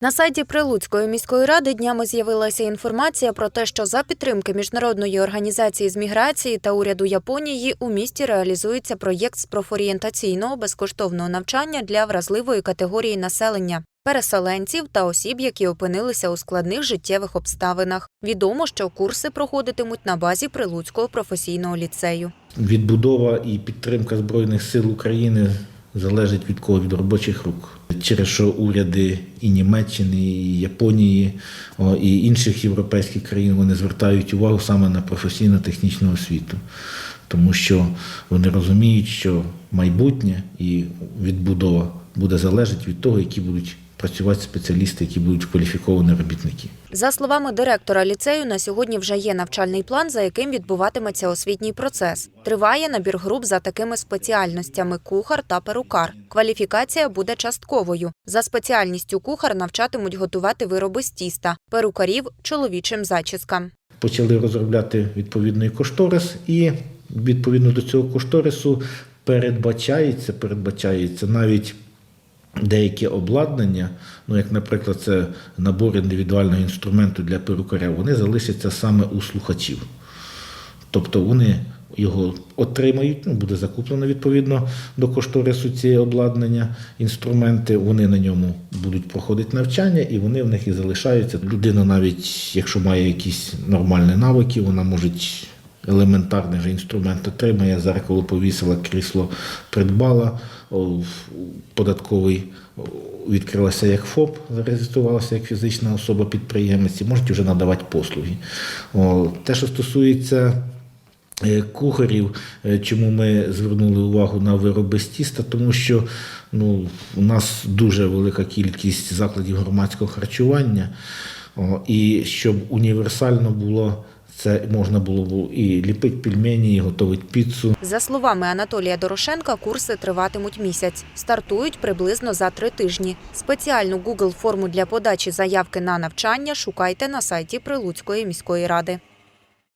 На сайті Прилуцької міської ради днями з'явилася інформація про те, що за підтримки міжнародної організації з міграції та уряду Японії у місті реалізується проєкт з профорієнтаційного безкоштовного навчання для вразливої категорії населення. Переселенців та осіб, які опинилися у складних життєвих обставинах. Відомо, що курси проходитимуть на базі Прилуцького професійного ліцею. Відбудова і підтримка Збройних сил України залежить від кого від робочих рук. Через що уряди і Німеччини, і Японії, і інших європейських країн вони звертають увагу саме на професійно-технічну освіту, тому що вони розуміють, що майбутнє і відбудова буде залежати від того, які будуть працювати спеціалісти, які будуть кваліфіковані робітники. За словами директора ліцею, на сьогодні вже є навчальний план, за яким відбуватиметься освітній процес. Триває набір груп за такими спеціальностями кухар та перукар. Кваліфікація буде частковою. За спеціальністю кухар навчатимуть готувати вироби з тіста, перукарів чоловічим зачіскам. почали розробляти відповідний кошторис, і відповідно до цього кошторису передбачається, передбачається навіть деяке обладнання, ну як, наприклад, це набор індивідуального інструменту для перукаря, вони залишаться саме у слухачів. Тобто вони його отримають, ну, буде закуплено відповідно до кошторису ці обладнання, інструменти, вони на ньому будуть проходити навчання, і вони в них і залишаються. Людина, навіть якщо має якісь нормальні навики, вона може елементарний же інструмент отримає, зеркало повісила, крісло придбала, податковий відкрилася як ФОП, зареєструвалася як фізична особа-підприємець, і можуть вже надавати послуги. Те, що стосується е, кухарів, е, чому ми звернули увагу на вироби з тіста, тому що ну, у нас дуже велика кількість закладів громадського харчування, і щоб універсально було. Це можна було б і ліпити пельмені, і готувати піцу. За словами Анатолія Дорошенка, курси триватимуть місяць. Стартують приблизно за три тижні. Спеціальну Google форму для подачі заявки на навчання шукайте на сайті Прилуцької міської ради.